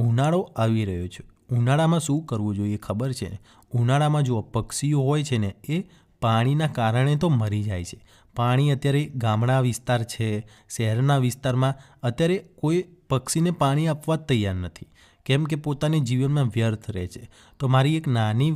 ઉનાળો આવી રહ્યો છે. ઉનાળામાં શું કરવું જોઈએ ખબર છે? ને ઉનાળામાં જુઓ, પક્ષીઓ હોય છે ને, એ પાણીના કારણે તો મરી જાય છે. પાણી અત્યારે ગામડા વિસ્તાર છે, શહેરના વિસ્તારમાં અત્યારે કોઈ પક્ષીને પાણી આપવા તૈયાર નથી. કેમ કે પોતાની જીવનમાં વ્યર્થ રહે છે. તો મારી એક નાની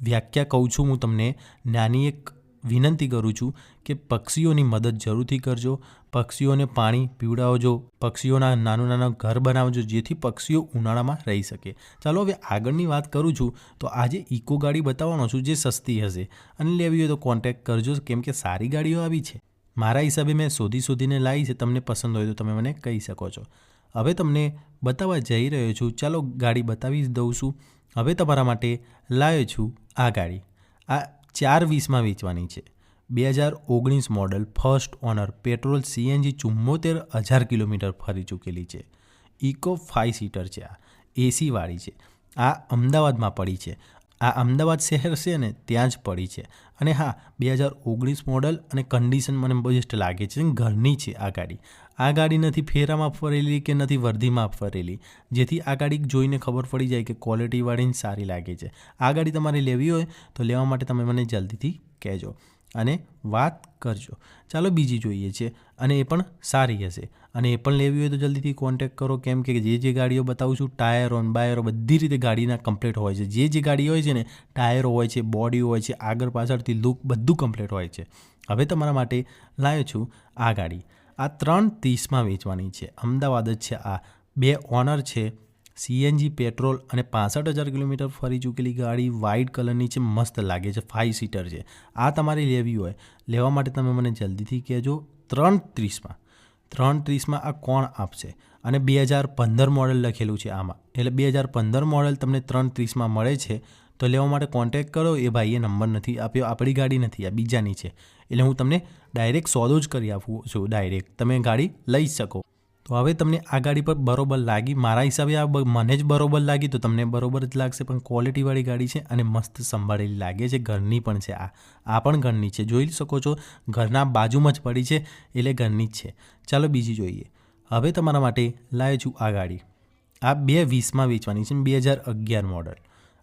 વ્યાખ્યા કહું છું હું તમને. નાની એક વિનંતી કરું છું કે પક્ષીઓની મદદ જરૂરથી કરજો. પક્ષીઓને પાણી પીવડાવજો. પક્ષીઓના નાનું નાના ઘર બનાવજો, જેથી પક્ષીઓ ઉનાળામાં રહી શકે. ચાલો હવે આગળની વાત કરું છું. તો આજે ઇકો ગાડી બતાવવાનો છું જે સસ્તી હશે. અને લેવી હોય તો કોન્ટેક્ટ કરજો, કેમ કે સારી ગાડીઓ આવી છે. મારા હિસાબે મેં શોધી શોધીને લાવી છે. તમને પસંદ હોય તો તમે મને કહી શકો છો. હવે તમને બતાવવા જઈ રહ્યો છું. ચાલો ગાડી બતાવી દઉં છું. હવે તમારા માટે લાવ્યો છું આ ગાડી. આ ચાર વીસમાં વેચવાની છે. બે હજાર ઓગણીસ model first owner petrol CNG ચુમ્મોતેર હજાર કિલોમીટર ફરી ચૂકેલી છે. ઇકો ફાઇવ સીટર છે આ. એસીવાળી છે. આ અમદાવાદમાં પડી છે. આ અમદાવાદ શહેર છે ને, ત્યાં જ પડી છે. અને હા, બે હજાર ઓગણીસ મોડલ અને કન્ડિશન મને બેસ્ટ લાગે છે. ઘરની છે આ ગાડી. આ ગાડી નથી ફેરામાં ફરેલી કે નથી વર્ધીમાં ફરેલી. જેથી આ ગાડી જોઈને ખબર પડી જાય કે ક્વોલિટીવાળી સારી લાગે છે. આ ગાડી તમારે લેવી હોય તો લેવા માટે તમે મને જલ્દીથી કહેજો. અને વાત કરજો. ચાલો બીજી જોઈએ છે અને એ પણ સારી હશે. અને એ પણ લેવી હોય તો જલ્દીથી કોન્ટેક કરો. કેમ કે જે જે ગાડીઓ બતાવું છું ટાયર ઓન બાયરો બધી રીતે ગાડીના કમ્પ્લીટ હોય છે. જે જે ગાડી હોય છે ને ટાયરો હોય છે બોડી હોય છે, આગળ પાછળથી લુક બધું કમ્પ્લીટ હોય છે. હવે તમારા માટે લાવ્યો છું આ ગાડી. આ ત્રણ ત્રીસમાં વેચવાની છે. અમદાવાદ જ છે આ. બે ઓનર છે સીએનજી, પેટ્રોલ અને પાસઠ હજાર કિલોમીટર ફરી ચૂકેલી ગાડી વ્હાઇટ કલરની છે, મસ્ત લાગે છે ફાઇવ સીટર છે. આ તમારે લેવી હોય, લેવા માટે તમે મને જલ્દીથી કહેજો ત્રણ ત્રીસમાં. ત્રણ ત્રીસમાં આ કોણ આપશે? અને બે હજાર પંદર મોડલ લખેલું છે આમાં. એટલે બે હજાર પંદર મોડલ તમને ત્રણ ત્રીસમાં મળે છે, તો લેવા માટે કોન્ટેક્ટ કરો, એ ભાઈએ નંબર નથી આપ્યો, આપણી ગાડી નથી, આ બીજાની છે. એટલે હું તમને ડાયરેક્ટ સોદો જ કરી આપું છું ડાયરેક્ટ તમે ગાડી લઈ શકો. તો હવે તમને આ ગાડી પર બરોબર લાગી. મારા હિસાબે આ મને જ બરોબર લાગી તો તમને બરોબર જ લાગશે, પણ ક્વોલિટીવાળી ગાડી છે અને મસ્ત સંભાળેલી લાગે છે. ઘરની પણ છે આ. આ પણ ઘરની છે. જોઈ શકો છો, ઘરના બાજુમાં જ પડી છે, એટલે ઘરની જ છે. ચાલો બીજી જોઈએ. હવે તમારા માટે લાવ્યો છું આ ગાડી. આ બે વીસમાં વેચવાની છે, બે હજાર અગિયાર મોડલ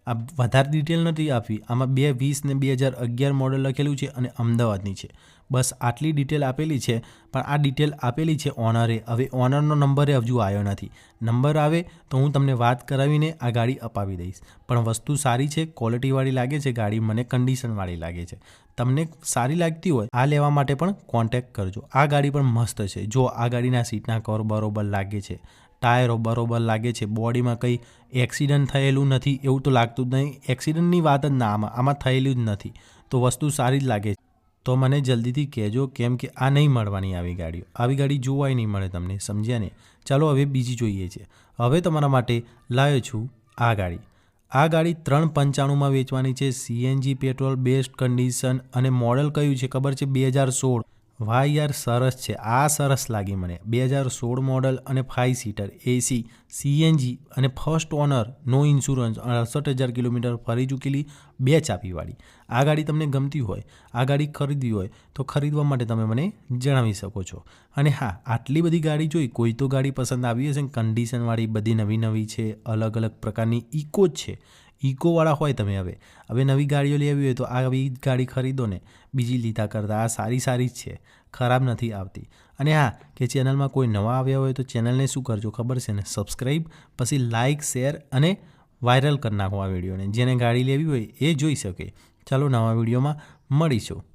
આ વધારે ડિટેલ નથી આપી. આમાં બે વીસ ને બે હજાર અગિયાર મોડલ લખેલું છે અને અમદાવાદની છે. બસ આટલી ડિટેલ આપેલી છે, પણ આ ડિટેલ આપેલી છે ઓનરે હવે ઓનરનો નંબર હજુ આવ્યો નથી. નંબર આવે તો હું તમને વાત કરાવીને આ ગાડી અપાવી દઈશ. પણ વસ્તુ સારી છે ક્વોલિટીવાળી લાગે છે, ગાડી મને કન્ડિશનવાળી લાગે છે. તમને સારી લાગતી હોય, આ લેવા માટે પણ કોન્ટેક્ટ કરજો. આ ગાડી પણ મસ્ત છે. જો આ ગાડીના સીટના કવર બરોબર લાગે છે ટાયરો બરોબર લાગે છે. બોડીમાં કંઈ એક્સિડન્ટ થયેલું નથી એવું તો લાગતું જ નહીં. એક્સિડન્ટની વાત જ ના, આમાં આમાં થયેલું જ નથી. તો વસ્તુ સારી જ લાગે છે. તો મને જલ્દીથી કહેજો કેમ કે આ નહીં મળવાની આવી ગાડીઓ. આવી ગાડી જોવાય નહીં મળે તમને, સમજ્યા ને? ચાલો હવે બીજી જોઈએ છે. હવે તમારા માટે લાવ્યો છું આ ગાડી. આ ગાડી ત્રણ પંચાણુંમાં વેચવાની છે. સીએનજી, પેટ્રોલ, બેસ્ટ કન્ડિશન અને મોડલ કયું છે ખબર છે? બે હજાર સોળ. વાહ યાર સરસ છે. આ સરસ લાગી મને. બે હજાર સોળ મોડલ અને ફાઇવ સીટર એસી સીએનજી અને ફર્સ્ટ ઓનર નો ઇન્સ્યોરન્સ અડસઠ હજાર કિલોમીટર ફરી ચૂકેલી બે ચાપીવાળી. આ ગાડી તમને ગમતી હોય, આ ગાડી ખરીદવી હોય, તો ખરીદવા માટે તમે મને જણાવી શકો છો. અને હા, આટલી બધી ગાડી જોઈ કોઈ તો ગાડી પસંદ આવી હશે કન્ડિશનવાળી બધી નવી નવી છે, અલગ અલગ પ્રકારની ઇકો જ છે. ઇકોવાળા હોય તમે હવે. હવે નવી ગાડીઓ લેવી હોય તો આવી ગાડી ખરીદો ને બીજી લીધા કરતાં. આ સારી સારી જ છે. ખરાબ નથી આવતી. અને હા, કે ચેનલમાં કોઈ નવા આવ્યા હોય તો ચેનલને શું કરજો ખબર છે ને? સબસ્ક્રાઈબ પછી લાઇક, શેર અને વાયરલ કરી નાખો આ વિડીયોને. જેને ગાડી લેવી હોય એ જોઈ શકે. ચાલો નવા વિડીયોમાં મળીશું.